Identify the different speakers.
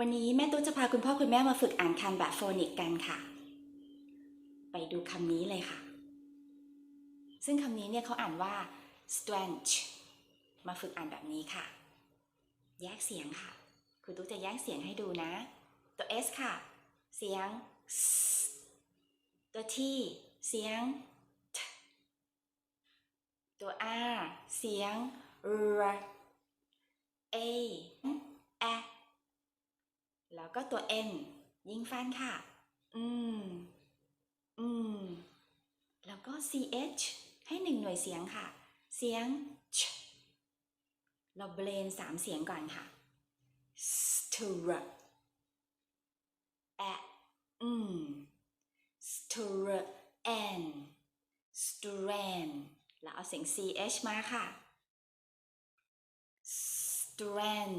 Speaker 1: วันนี้แม่ตุ๊กจะพาคุณพ่อคุณแม่มาฝึกอ่านคำแบบโฟนิกกันค่ะ ไปดูคำนี้เลยค่ะ ซึ่งคำนี้เนี่ยเขาอ่านว่า strange มาฝึกอ่านแบบนี้ค่ะ แยกเสียงค่ะ คุณตุ๊กจะแยกเสียงให้ดูนะ ตัว S ค่ะ เสียง S ตัว T เสียง T ตัว R เสียง R A แอ แล้วก็ตัว N ยิงฟันค่ะ อืม อืม แล้วก็ CH ให้หนึ่งหน่วยเสียงค่ะ เสียง ch เราเบลนสามเสียงก่อนค่ะ stir แอะอืม stir and strand แล้วเอาเสียง ch มาค่ะ strand